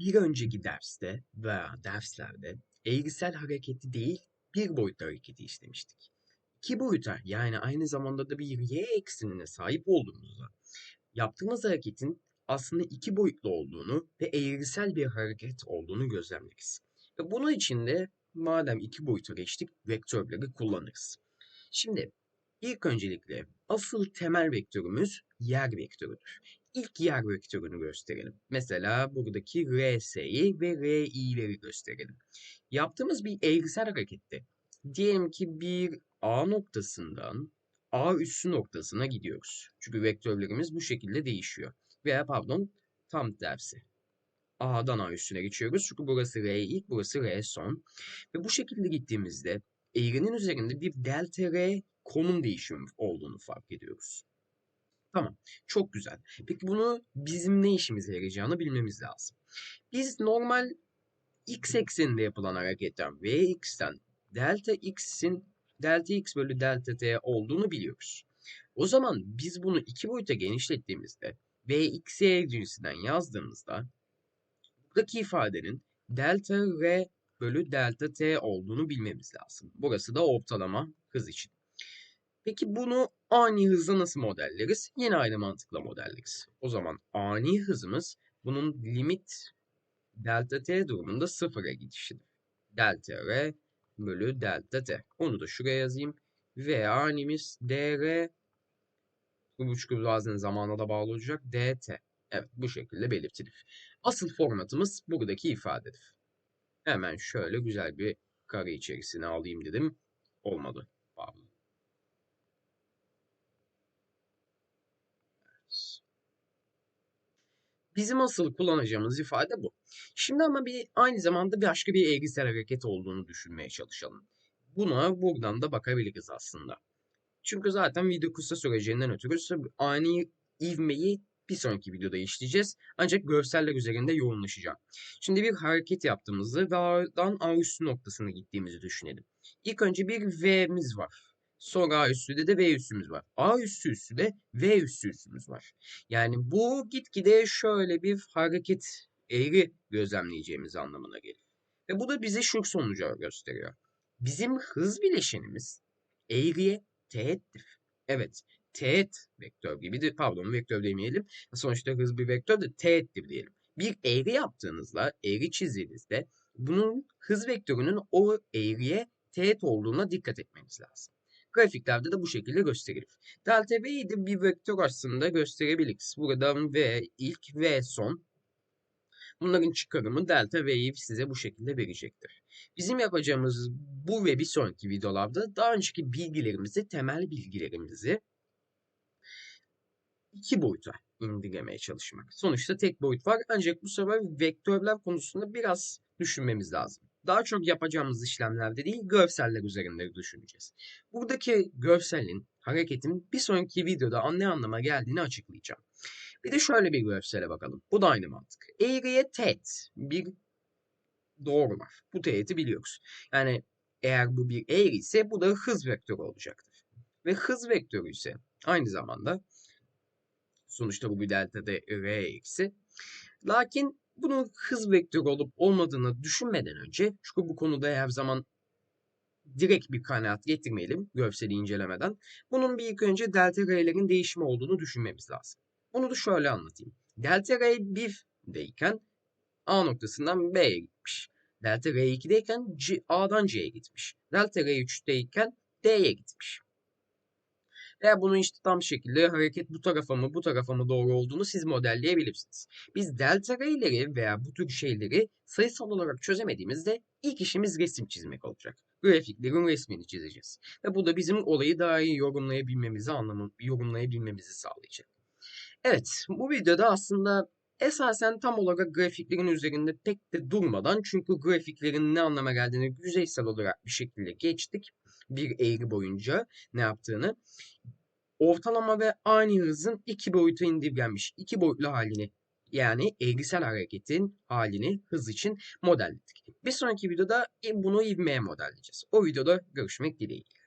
bir önceki derste veya derslerde eğrisel hareketi değil bir boyutlu hareketi işlemiştik. İki boyuta yani aynı zamanda da bir y eksenine sahip olduğumuzda yaptığımız hareketin aslında iki boyutlu olduğunu ve eğrisel bir hareket olduğunu gözlemleriz. Ve bunun için de madem iki boyuta geçtik vektörleri kullanırız. Şimdi ilk öncelikle asıl temel vektörümüz yer vektörüdür. İlk yer vektörünü gösterelim. Mesela buradaki RS'yi ve RI'leri gösterelim. Yaptığımız bir eğrisel harekette diyelim ki bir A noktasından A üssü noktasına gidiyoruz. Çünkü vektörlerimiz bu şekilde değişiyor. Veya pardon tam tersi. A'dan A üstüne geçiyoruz. Çünkü burası R ilk, burası R son. Ve bu şekilde gittiğimizde eğrinin üzerinde bir delta R konum değişimi olduğunu fark ediyoruz. Tamam. Çok güzel. Peki bunu bizim ne işimize yarayacağını bilmemiz lazım. Biz normal x ekseninde yapılan hareketten vx'ten delta x'in delta x bölü delta t olduğunu biliyoruz. O zaman biz bunu iki boyuta genişlettiğimizde vx'ye cinsinden yazdığımızda buradaki ifadenin delta r bölü delta t olduğunu bilmemiz lazım. Burası da ortalama hız için. Peki bunu ani hızla nasıl modelleriz? Yine aynı mantıkla modelleriz. O zaman ani hızımız bunun limit delta t durumunda sıfıra gidişidir. Delta r bölü delta t. Onu da şuraya yazayım. Ve animiz dr bu buçuk bazen zamana da bağlı olacak. dt. Evet bu şekilde belirtilir. Asıl formatımız buradaki ifadedir. Hemen şöyle güzel bir kare içerisine alayım dedim. Olmadı. Pardon. Bizim asıl kullanacağımız ifade bu. Şimdi ama bir aynı zamanda başka bir eğrisel hareket olduğunu düşünmeye çalışalım. Buna buradan da bakabiliriz aslında. Çünkü zaten video kısa sürecinden ötürü ani ivmeyi bir sonraki videoda işleyeceğiz. Ancak görseller üzerinde yoğunlaşacağım. Şimdi bir hareket yaptığımızı ve A'dan A üssü noktasına gittiğimizi düşünelim. İlk önce bir V'miz var. Sonra A üssüde de V üssümüz var. A üssü üssü de V üssü üssümüz var. Yani bu gitgide şöyle bir hareket eğri gözlemleyeceğimiz anlamına gelir. Ve bu da bize şu sonucu gösteriyor. Bizim hız bileşenimiz eğriye teğettir. Evet, teğet vektör gibi de pardon vektör demeyelim. Sonuçta hız bir vektör de teğettir diyelim. Bir eğri yaptığınızda, eğri çizdiğinizde bunun hız vektörünün o eğriye teğet olduğuna dikkat etmeniz lazım. Grafiklerde de bu şekilde gösterilir. Delta V'yi de bir vektör aslında gösterebiliriz. Buradan V ilk V son. Bunların çıkarımı delta V'yi size bu şekilde verecektir. Bizim yapacağımız bu ve bir sonraki videolarda daha önceki bilgilerimizi, temel bilgilerimizi iki boyuta indirgemeye çalışmak. Sonuçta tek boyut var ancak bu sefer vektörler konusunda biraz düşünmemiz lazım daha çok yapacağımız işlemlerde değil görseller üzerinde düşüneceğiz. Buradaki görselin, hareketin bir sonraki videoda ne anlama geldiğini açıklayacağım. Bir de şöyle bir görsele bakalım. Bu da aynı mantık. Eğriye teğet bir doğru var. Bu teğeti biliyoruz. Yani eğer bu bir eğri ise bu da hız vektörü olacaktır. Ve hız vektörü ise aynı zamanda sonuçta bu bir delta de r eksi. Lakin bunun hız vektörü olup olmadığını düşünmeden önce çünkü bu konuda her zaman direkt bir kanaat getirmeyelim görseli incelemeden. Bunun bir ilk önce delta r'lerin değişimi olduğunu düşünmemiz lazım. Bunu da şöyle anlatayım. Delta r 1'deyken A noktasından B'ye gitmiş. Delta R2'deyken C, A'dan C'ye gitmiş. Delta R3'teyken D'ye gitmiş. Veya bunun işte tam şekilde hareket bu tarafa mı bu tarafa mı doğru olduğunu siz modelleyebilirsiniz. Biz delta r'leri veya bu tür şeyleri sayısal olarak çözemediğimizde ilk işimiz resim çizmek olacak. Grafiklerin resmini çizeceğiz. Ve bu da bizim olayı daha iyi yorumlayabilmemizi anlamı, yorumlayabilmemizi sağlayacak. Evet, bu videoda aslında esasen tam olarak grafiklerin üzerinde pek de durmadan çünkü grafiklerin ne anlama geldiğini yüzeysel olarak bir şekilde geçtik. Bir eğri boyunca ne yaptığını ortalama ve ani hızın iki boyuta indirgenmiş iki boyutlu halini yani eğrisel hareketin halini hız için modelledik. Bir sonraki videoda bunu ivmeye modelleyeceğiz. O videoda görüşmek dileğiyle.